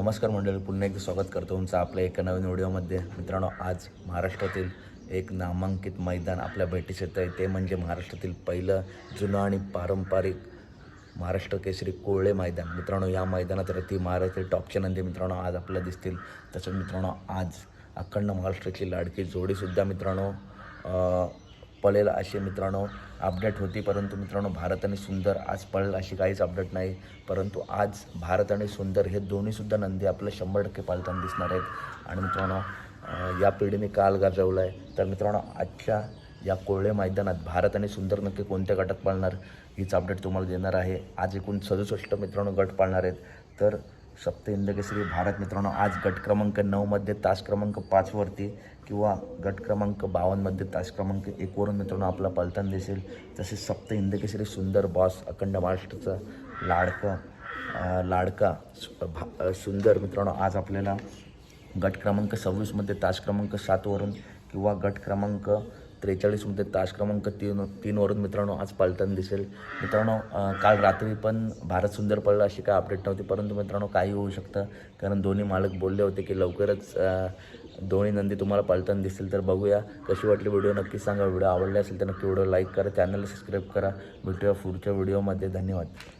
नमस्कार मंडळी पुन्हा एकदा स्वागत करतो तुमचं आपल्या एका नवीन व्हिडिओमध्ये. मित्रांनो आज महाराष्ट्रातील एक नामांकित मैदान आपल्या भेटीस येतं आहे. ते म्हणजे महाराष्ट्रातील पहिलं जुनं आणि पारंपरिक महाराष्ट्र केसरी कोळे मैदान. मित्रांनो या मैदानात रती महाराष्ट्रातील टॉपचे नंदी मित्रांनो आज आपल्याला दिसतील. तसंच मित्रांनो आज अखंड महाराष्ट्राची लाडकी जोडीसुद्धा मित्रांनो पळेल अशी मित्रांनो अपडेट होती. परंतु मित्रांनो भारत आणि सुंदर आज पळेल अशी काहीच अपडेट नाही. परंतु आज भारत आणि सुंदर हे दोन्हीसुद्धा नंदी आपलं शंभर टक्के पाळताना दिसणार आहेत. आणि मित्रांनो या पिढीने काल गाजवला आहे तर मित्रांनो आजच्या या कोळळे मैदानात भारत आणि सुंदर नक्की कोणत्या गटात पाळणार हीच अपडेट तुम्हाला देणार आहे. आज एकूण सदुसष्ट मित्रांनो गट पाळणार आहेत. तर सप्त इंदकेसरी भारत मित्रांनो आज गट क्रमांक नऊमध्ये तास क्रमांक पाचवरती किंवा गट क्रमांक बावन्नमध्ये तास क्रमांक एकवरून मित्रांनो आपला पलतान दिसेल. तसेच सप्त इंदकेसरी सुंदर बॉस अखंड महाराष्ट्राचा लाडका लाडका सु- भा- सुंदर मित्रांनो आज आपल्याला गट क्रमांक सव्वीसमध्ये तास क्रमांक सातवरून किंवा गट क्रमांक त्रेचाळीसमध्ये तास क्रमांक तीन तीनवरून मित्रांनो आज पलटण दिसेल. मित्रांनो काल रात्री पण भारत सुंदर पडला अशी काय अपडेट नव्हती परंतु मित्रांनो काही होऊ शकतं. कारण दोन्ही मालक बोलले होते की लवकरच दोन्ही नंदी तुम्हाला पलटण दिसतील तर बघूया कशी वाटली व्हिडिओ नक्की सांगा. व्हिडिओ आवडले असेल तर नक्की व्हिडिओ लाईक करा चॅनलला सबस्क्राईब करा. भेटूया पुढच्या व्हिडिओमध्ये धन्यवाद.